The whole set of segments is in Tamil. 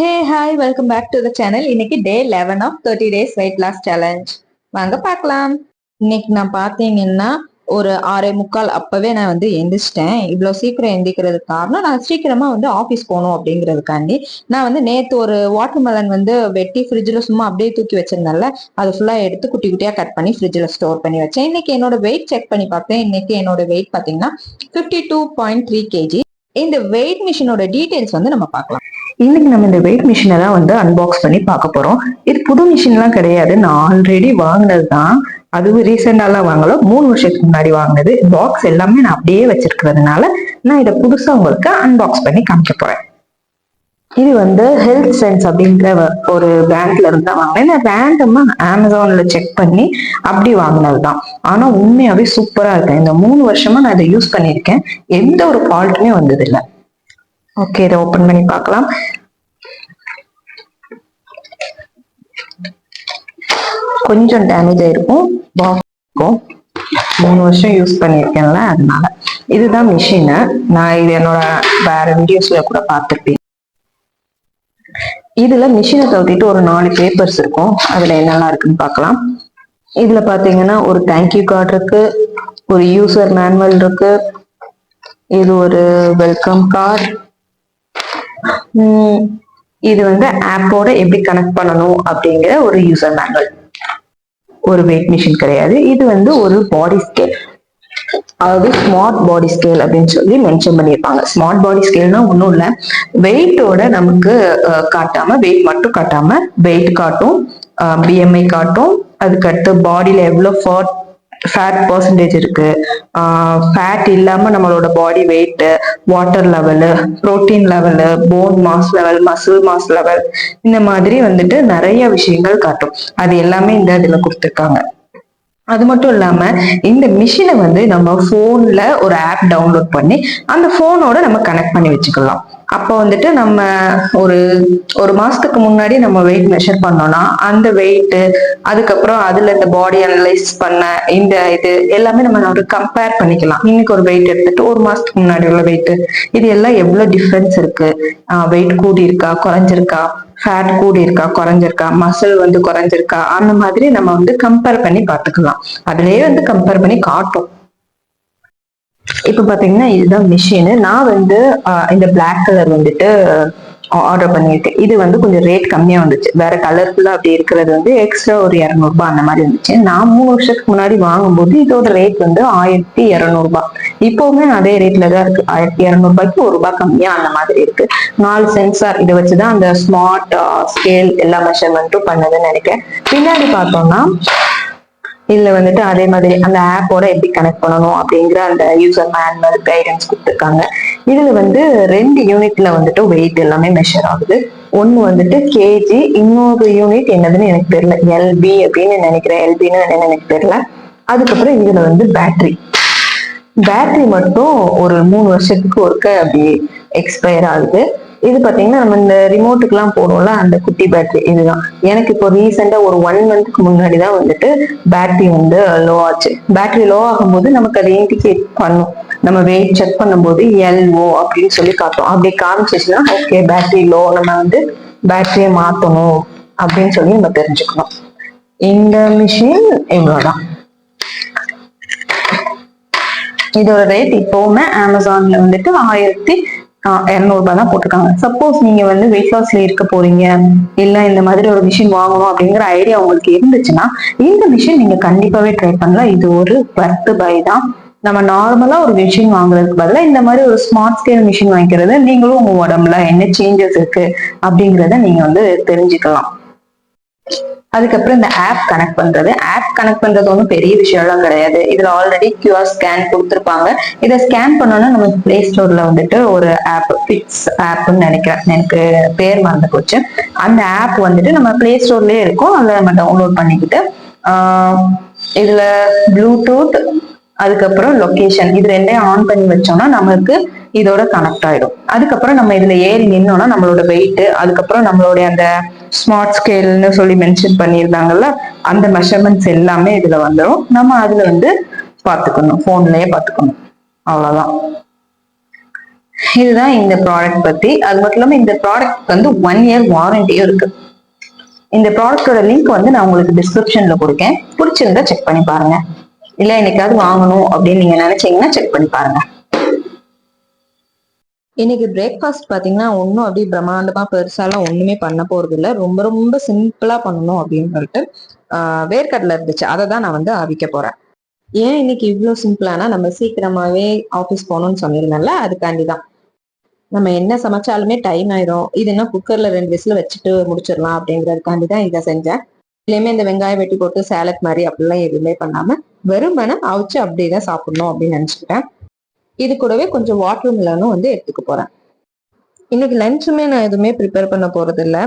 Hey hi welcome back to the channel இன்னைக்கு day eleven of thirty days weight loss challenge வாங்க பார்க்கலாம். இன்னைக்கு நான் பார்த்தீங்கன்னா ஒரு ஆறே முக்கால் அப்பவே நான் வந்து எந்திரிச்சிட்டேன். இவ்வளோ சீக்கிரம் எந்திரிக்கிறதுக்கு காரணம் நான் சீக்கிரமா வந்து ஆஃபீஸ் போகணும் அப்படிங்கிறதுக்காண்டி நான் வந்து நேற்று ஒரு வாட்டர் மெலன் வந்து வெட்டி ஃப்ரிட்ஜில் சும்மா அப்படியே தூக்கி வச்சிருந்தேன்ல அதை ஃபுல்லாக எடுத்து குட்டி குட்டியாக கட் பண்ணி ஃப்ரிட்ஜில் ஸ்டோர் பண்ணி வச்சேன். இன்னைக்கு என்னோட வெயிட் செக் பண்ணி பார்த்தேன். இன்னைக்கு என்னோட வெயிட் பார்த்தீங்கன்னா fifty two point three KG இந்த வெயிட் மிஷினோட டீடைல்ஸ் வந்து நம்ம பார்க்கலாம். இன்னைக்கு நம்ம இந்த வெயிட் மிஷினை தான் வந்து அன்பாக்ஸ் பண்ணி பார்க்க போறோம். இது புது மிஷின்லாம் கிடையாது. நான் ஆல்ரெடி வாங்கினது தான். அதுவும் ரீசெண்டாலாம் வாங்கல. மூணு வருஷத்துக்கு முன்னாடி வாங்கினது. பாக்ஸ் எல்லாமே நான் அப்படியே வச்சிருக்கிறதுனால நான் இதை புதுசா உங்களுக்கு அன்பாக்ஸ் பண்ணி காமிக்க போறேன். இது வந்து ஹெல்த் சென்ஸ் அப்படிங்கிற ஒரு பிராண்ட்ல இருந்து தான் வாங்கினேன் நான் ரேண்டமா அமேசான்ல செக் பண்ணி அப்படி வாங்கினது தான் ஆனா உண்மையாவே சூப்பரா இருக்கு. இந்த மூணு வருஷமா நான் இதை யூஸ் பண்ணியிருக்கேன். எந்த ஒரு ஃபால்ட்டுமே வந்தது இல்லை ஓகே இதை ஓபன் பண்ணி பார்க்கலாம். கொஞ்சம் டேமேஜ் ஆயிருக்கும். Box இருக்கும். மூணு வருஷம் யூஸ் பண்ணியிருக்கேன்ல அதனால. இதுதான் மிஷினு நான் இது என்னோட வேற வீடியோஸ்ல கூட பார்த்துருப்பேன். இதுல மிஷினை தவிர்த்திட்டு ஒரு நாலு பேப்பர்ஸ் இருக்கும். அதுல என்னெல்லாம் இருக்குன்னு பார்க்கலாம். இதுல பாத்தீங்கன்னா ஒரு தேங்க்யூ கார்டு இருக்கு. ஒரு யூசர் மேனுவல் இருக்கு. இது ஒரு வெல்கம் கார்டு இது வந்து ஆப்போட எப்படி கனெக்ட் பண்ணணும் அப்படிங்கிற ஒரு யூசர் மேனுவல் ஒரு வெயிட் மிஷின் கிடையாது. இது வந்து ஒரு பாடி ஸ்கேல் அதாவது ஸ்மார்ட் பாடி ஸ்கேல் அப்படின்னு சொல்லி மென்ஷன் பண்ணியிருப்பாங்க. ஸ்மார்ட் பாடி ஸ்கேல்னா ஒன்றும் இல்லை. வெயிட்டோட நமக்கு காட்டாம வெயிட் மட்டும் காட்டாம வெயிட் காட்டும் பிஎம்ஐ காட்டும். அதுக்கடுத்து பாடியில எவ்வளோ ஃபேட் ஃபேட் பர்சன்டேஜ் இருக்கு? ஃபேட் இல்லாம நம்மளோட body weight water level protein level bone mass level muscle mass level இந்த மாதிரி வந்துட்டு நிறைய விஷயங்கள் காட்டும். அது எல்லாமே இந்த இதுல கொடுத்துருக்காங்க. அது மட்டும் இல்லாம இந்த மிஷினை வந்து நம்ம போன்ல ஒரு ஆப் டவுன்லோட் பண்ணி அந்த போனோட நம்ம கனெக்ட் பண்ணி வச்சுக்கலாம். அப்போ வந்துட்டு நம்ம ஒரு ஒரு மாசத்துக்கு முன்னாடி நம்ம வெயிட் மெஷர் பண்ணோம்னா அந்த வெயிட் அதுக்கப்புறம் அதுல இந்த பாடி அனலைஸ் பண்ண இந்த இது எல்லாமே நம்ம ஒரு கம்பேர் பண்ணிக்கலாம். இன்னைக்கு ஒரு வெயிட் எடுத்துட்டு ஒரு மாசத்துக்கு முன்னாடி உள்ள வெயிட் இது எல்லாம் எவ்வளவு டிஃபரன்ஸ் இருக்கு? வெயிட் கூடி இருக்கா குறைஞ்சிருக்கா? ஃபேட் கூடி இருக்கா குறைஞ்சிருக்கா? மசில் வந்து குறைஞ்சிருக்கா? அந்த மாதிரி நம்ம வந்து கம்பேர் பண்ணி பார்த்துக்கலாம். அதுலயே வந்து கம்பேர் பண்ணி காட்டும். இப்போ பார்த்தீங்கன்னா இதுதான் மிஷின் நான் வந்து இந்த பிளாக் கலர் வந்துட்டு ஆர்டர் பண்ணியிருக்கேன். இது வந்து கொஞ்சம் ரேட் கம்மியாக வந்துச்சு. வேற கலர்ஃபுல்லாக அப்படி இருக்கிறது வந்து எக்ஸ்ட்ரா ஒரு இரநூறுபா அந்த மாதிரி இருந்துச்சு நான் மூணு வருஷத்துக்கு முன்னாடி வாங்கும்போது இதோட ரேட் வந்து ஆயிரத்தி இரநூறுபா. இப்போவுமே அதே ரேட்ல தான் இருக்கு. ஆயிரத்தி இரநூறுபாய்க்கு ஒரு ரூபாய் கம்மியா அந்த மாதிரி இருக்கு. நாலு சென்சார் இதை வச்சுதான் அந்த ஸ்மார்ட் ஸ்கேல் எல்லா மெஷர்மெண்ட்டும் பண்ணதுன்னு நினைக்கிறேன். பின்னாடி பார்த்தோம்னா இதுல வந்துட்டு அதே மாதிரி அந்த ஆப்போட எப்படி கனெக்ட் பண்ணணும் அப்படிங்கிற அந்த யூசர் மேனுவல் கைடன்ஸ் கொடுத்துருக்காங்க. இதுல வந்து ரெண்டு யூனிட்ல வந்துட்டு வெயிட் எல்லாமே மெஷர் ஆகுது. ஒன்னு வந்துட்டு கேஜி இன்னொரு யூனிட் என்னதுன்னு எனக்கு தெரியல. எல்பி அப்படின்னு நினைக்கிறேன். எல்பின்னு எனக்கு தெரியல. அதுக்கப்புறம் இதுல வந்து பேட்டரி பேட்டரி மட்டும் ஒரு மூணு வருஷத்துக்கு ஒருக்க அப்படி எக்ஸ்பயர் ஆகுது. இது பாத்தீங்கன்னா நம்ம இந்த ரிமோட்டுக்குலாம் போடுவோம்ல அந்த குட்டி பேட்டரி இதுதான். எனக்கு இப்போ ரீசெண்டா ஒரு ஒன் மந்த்க்கு முன்னாடி தான் வந்துட்டு பேட்டரி வந்து லோ ஆச்சு. பேட்டரி லோ ஆகும்போது நமக்கு அதை இண்டிகேட் பண்ணும். நம்ம வெயிட் செக் பண்ணும்போது எல்ஓ அப்படின்னு சொல்லி காட்டும். அப்படி காமிச்சிச்சுன்னா ஓகே பேட்டரி லோ நம்ம வந்து பேட்டரியை மாத்தணும் அப்படின்னு சொல்லி நம்ம தெரிஞ்சுக்கணும். இந்த மிஷின் இவ்வளவுதான். இதோட ரேட் இப்போவுமே அமேசான்ல வந்துட்டு ஆயிரத்தி இரநூறுபா தான் போட்டிருக்காங்க. சப்போஸ் நீங்க வந்து வெயிட் லாஸ்ல இருக்க போறீங்க இல்ல இந்த மாதிரி ஒரு மிஷின் வாங்கணும் அப்படிங்கிற ஐடியா உங்களுக்கு இருந்துச்சுன்னா இந்த மிஷின் நீங்க கண்டிப்பாவே ட்ரை பண்ணலாம். இது ஒரு பர்த் பை தான். நம்ம நார்மலா ஒரு மிஷின் வாங்குறதுக்கு பதிலாக இந்த மாதிரி ஒரு ஸ்மார்ட் ஸ்கேல் மிஷின் வாங்கிக்கிறது நீங்களும் உங்க உடம்புல என்ன சேஞ்சஸ் இருக்கு அப்படிங்கறத நீங்க வந்து தெரிஞ்சுக்கலாம். அதுக்கப்புறம் இந்த ஆப் கனெக்ட் பண்றது. ஆப் கனெக்ட் பண்றது ஒன்றும் பெரிய விஷயம்லாம் கிடையாது. இதுல ஆல்ரெடி கியூஆர் ஸ்கேன் கொடுத்துருப்பாங்க. இதை ஸ்கேன் பண்ணோம்னா நம்ம பிளே ஸ்டோர்ல வந்துட்டு ஒரு ஆப் ஃபிட்ஸ் ஆப்னு நினைக்கிறேன். எனக்கு பேர் மறந்து போச்சு. அந்த ஆப் வந்துட்டு நம்ம பிளே ஸ்டோர்லயே இருக்கும். அதை நம்ம டவுன்லோட் பண்ணிக்கிட்டு இதுல ப்ளூடூத் அதுக்கப்புறம் லொக்கேஷன் இது ரெண்டையும் ஆன் பண்ணி வச்சோம்னா நமக்கு இதோட கனெக்ட் ஆயிடும். அதுக்கப்புறம் நம்ம இதுல ஏறி நின்னோம்னா நம்மளோட வெயிட் அதுக்கப்புறம் நம்மளுடைய அந்த ஸ்மார்ட் ஸ்கேல்னு சொல்லி மென்ஷன் பண்ணியிருந்தாங்கல்ல அந்த மெஷர்மெண்ட்ஸ் எல்லாமே இதுல வந்துடும் நம்ம அதுல வந்து பார்த்துக்கணும். ஃபோன்லயே பார்த்துக்கணும். அவ்வளோதான் இதுதான் இந்த ப்ராடக்ட் பத்தி. அது மட்டும் இல்லாமல் இந்த ப்ராடக்ட் வந்து ஒன் இயர் வாரண்டியும் இருக்கு. இந்த ப்ராடக்டோட லிங்க் வந்து நான் உங்களுக்கு டிஸ்கிரிப்ஷன்ல கொடுக்கேன். பிடிச்சிருந்தா செக் பண்ணி பாருங்க. இல்ல என்னைக்காவது வாங்கணும் அப்படின்னு நீங்க நினைச்சீங்கன்னா செக் பண்ணி பாருங்க. இன்னைக்கு பிரேக்ஃபாஸ்ட் பாத்தீங்கன்னா ஒன்றும் அப்படியே பிரம்மாண்டமா பெருசாலாம் ஒண்ணுமே பண்ண போறது இல்லை. ரொம்ப ரொம்ப சிம்பிளா பண்ணணும் அப்படின்னு சொல்லிட்டு வேர்க்கடலை இருந்துச்சு. அதை தான் நான் வந்து அவிக்க போறேன். ஏன் இன்னைக்கு இவ்வளோ சிம்பிளானா நம்ம சீக்கிரமாவே ஆஃபீஸ் போகணும்னு சொன்னிருந்தேன்ல அதுக்காண்டி தான். நம்ம என்ன சமைச்சாலுமே டைம் ஆயிரும். இது என்ன குக்கர்ல ரெண்டு விசில் வச்சுட்டு முடிச்சிடலாம் அப்படிங்கிறதுக்காண்டி தான் இதை செஞ்சேன். இதுலயுமே இந்த வெங்காயம் வெட்டி போட்டு சேலட் மாதிரி அப்படிலாம் எதுவுமே பண்ணாம வெறுமனே அவிச்சு அப்படியே தான் சாப்பிடணும் அப்படின்னு நினச்சிக்கிட்டேன். இது கூடவே கொஞ்சம் வாட்டர் மிலனும் வந்து எடுத்துக்க போறேன். இன்னைக்கு லஞ்சுமே நான் எதுவுமே ப்ரிப்பேர் பண்ண போறது இல்லை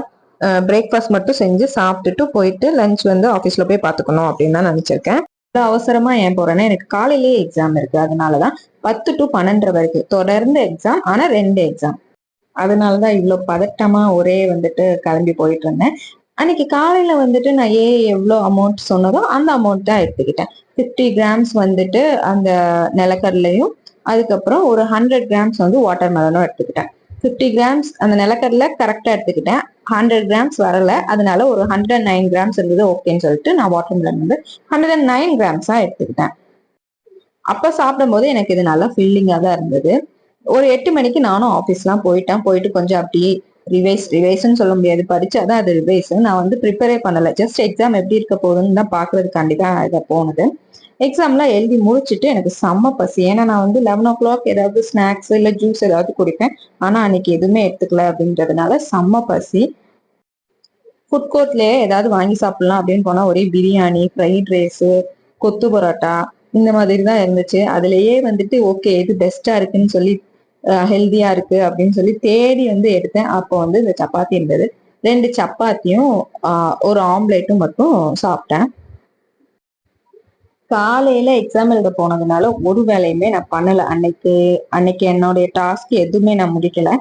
பிரேக்ஃபாஸ்ட் மட்டும் செஞ்சு சாப்பிட்டுட்டு போயிட்டு லஞ்ச் வந்து ஆஃபீஸ்ல போய் பார்த்துக்கணும் அப்படின்னு தான் நினைச்சிருக்கேன். அவசரமா ஏன் போறேன்னா எனக்கு காலையிலேயே எக்ஸாம் இருக்கு. அதனாலதான் பத்து டு பன்னெண்டரை வரைக்கும். தொடர்ந்து எக்ஸாம் ஆனா ரெண்டு எக்ஸாம் அதனாலதான் இவ்வளவு பதட்டமா ஒரே வந்துட்டு கிளம்பி போயிட்டு இருந்தேன். அன்னைக்கு காலையில வந்துட்டு நான் ஏ எவ்வளோ அமௌண்ட் சொன்னதோ அந்த அமௌண்ட் தான் எடுத்துக்கிட்டேன். ஃபிஃப்டி கிராம்ஸ் வந்துட்டு அந்த நிலக்கடலையும் அதுக்கப்புறம் ஒரு ஹண்ட்ரட் கிராம்ஸ் வந்து வாட்டர் மெலனும் எடுத்துக்கிட்டேன். ஃபிஃப்டி கிராம்ஸ் அந்த நிலக்கடலை கரெக்டாக எடுத்துக்கிட்டேன். ஹண்ட்ரட் கிராம்ஸ் வரல. அதனால ஒரு ஹண்ட்ரட் நைன் கிராம்ஸ் இருந்தது ஓகேன்னு சொல்லிட்டு நான் வாட்டர் மெலன் வந்து ஹண்ட்ரட் அண்ட் நைன் கிராம்ஸாக எடுத்துக்கிட்டேன். அப்போ சாப்பிடும்போது எனக்கு இது நல்லா ஃபில்லிங்காக தான் இருந்தது. ஒரு எட்டு மணிக்கு நானும் ஆஃபீஸ்லாம் போயிட்டேன். போயிட்டு கொஞ்சம் அப்படியே ரிவைஸ் ரிவைஸ்ன்னு சொல்ல முடியாது. படிச்சாதான் அது ரிவைஸ் நான் வந்து ப்ரிப்பேரே பண்ணல. ஜஸ்ட் எக்ஸாம் எப்படி இருக்க போகுதுன்னு தான் பாக்குறதுக்காண்டி தான் இதை போனது. எக்ஸாம்லாம் எழுதி முடிச்சுட்டு எனக்கு செம்ம பசி. ஏன்னா நான் வந்து லெவன் ஓ கிளாக் ஏதாவது ஸ்நாக்ஸ் இல்லை ஜூஸ் ஏதாவது குடிப்பேன். ஆனா அன்னைக்கு எதுவுமே எடுத்துக்கல அப்படின்றதுனால செம்ம பசி. ஃபுட் கோர்ட்லயே ஏதாவது வாங்கி சாப்பிடலாம் அப்படின்னு போனா ஒரே பிரியாணி ஃப்ரைட் ரைஸ் கொத்து பரோட்டா இந்த மாதிரி தான் இருந்துச்சு. அதுலயே வந்துட்டு ஓகே இது பெஸ்டா இருக்குன்னு சொல்லி ஹெல்தியா இருக்கு அப்படின்னு சொல்லி தேடி வந்து எடுத்தேன். அப்போ வந்து இந்த சப்பாத்தி இருந்தது ரெண்டு சப்பாத்தியும் ஒரு ஆம்லேட்டும் மட்டும் சாப்பிட்டேன். காலையில எக்ஸாம் எழுத போனதுனால ஒரு வேலையுமே நான் பண்ணல. அன்னைக்கு அன்னைக்கு என்னுடைய டாஸ்க் எதுவுமே நான் முடிக்கல.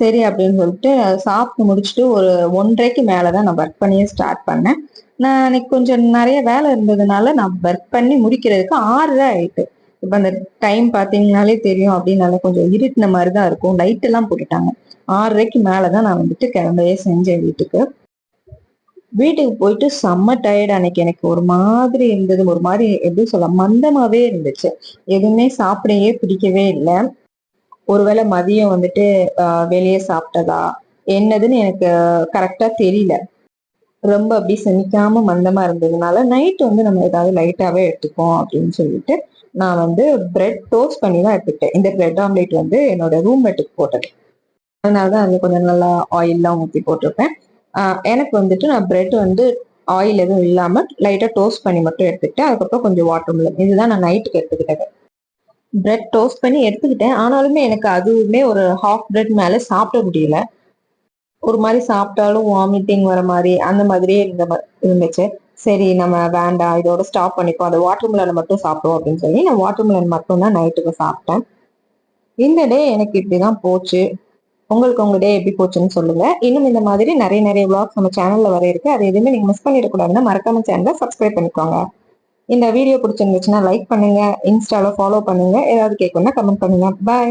சரி அப்படின்னு சொல்லிட்டு சாப்பிட்டு முடிச்சுட்டு ஒரு ஒன்றரைக்கு மேலதான் நான் ஒர்க் பண்ணியே ஸ்டார்ட் பண்ணேன். நான் அன்னைக்கு கொஞ்சம் நிறைய வேலை இருந்ததுனால நான் ஒர்க் பண்ணி முடிக்கிறதுக்கு ஆறரை ஆயிட்டு. இப்ப அந்த டைம் பாத்தீங்கன்னாலே தெரியும் அப்படின்னால கொஞ்சம் இருட்டின மாதிரி தான் இருக்கும். லைட் எல்லாம் போட்டுட்டாங்க. ஆறரைக்கு மேலதான் நான் வந்துட்டு கிளம்பவே செஞ்சேன் வீட்டுக்கு. வீட்டுக்கு போயிட்டு செம்ம டயர்ட் அன்னைக்கு. எனக்கு ஒரு மாதிரி இருந்தது. ஒரு மாதிரி எப்படி சொல்ல மந்தமாவே இருந்துச்சு. எதுவுமே சாப்பிடவே பிடிக்கவே இல்லை. ஒருவேளை மதியம் வந்துட்டு வெளியே சாப்பிட்டதா? என்னதுன்னு எனக்கு கரெக்டா தெரியல. ரொம்ப அப்படி செமிக்காம மந்தமா இருந்ததுனால நைட் வந்து நம்ம ஏதாவது லைட்டாவே எடுத்துக்கோம் அப்படின்னு சொல்லிட்டு நான் வந்து பிரெட் டோஸ்ட் பண்ணி தான் எடுத்துக்கிட்டேன். இந்த பிரெட் ஆம்லேட் வந்து என்னோட ரூம்மேட்டுக்கு போட்டது. அதனாலதான் அது கொஞ்சம் நல்லா ஆயிலெலாம் ஊற்றி போட்டிருப்பேன். எனக்கு வந்துட்டு நான் பிரெட் வந்து ஆயில் எதுவும் இல்லாம லைட்டா டோஸ்ட் பண்ணி மட்டும் எடுத்துக்கிட்டேன். அதுக்கப்புறம் கொஞ்சம் வாட்டர் மில்லன் இதுதான் நான் நைட்டுக்கு எடுத்துக்கிட்டது. பிரெட் டோஸ்ட் பண்ணி எடுத்துக்கிட்டேன். ஆனாலுமே எனக்கு அதுவுமே ஒரு ஹாஃப் பிரெட் மேலே சாப்பிட முடியல. ஒரு மாதிரி சாப்பிட்டாலும் வாமிட்டிங் வர மாதிரி அந்த மாதிரியே இருந்த இருந்துச்சு. சரி நம்ம வேண்டாம் இதோட ஸ்டாப் பண்ணிப்போம். அந்த வாட்டர் மிலன் மட்டும் சாப்பிடுவோம் அப்படின்னு சொல்லி நான் வாட்டர் மிலன் மட்டும் தான் நைட்டுக்கு சாப்பிட்டேன். இந்த டே எனக்கு இப்படிதான் போச்சு. உங்களுக்கு உங்க டே எப்படி போச்சுன்னு சொல்லுங்க. இன்னும் இந்த மாதிரி நிறைய நிறைய விளாக்ஸ் நம்ம சேனல்ல வர இருக்கு. அது எதுவுமே நீங்க மிஸ் பண்ணிடக்கூடாதுன்னா மறக்காம சேனலை சப்ஸ்கிரைப் பண்ணிக்கோங்க. இந்த வீடியோ பிடிச்சிருந்துச்சுன்னா லைக் பண்ணுங்க. இன்ஸ்டால ஃபாலோ பண்ணுங்க. ஏதாவது கேட்கணும்னா கமெண்ட் பண்ணுங்க. பாய்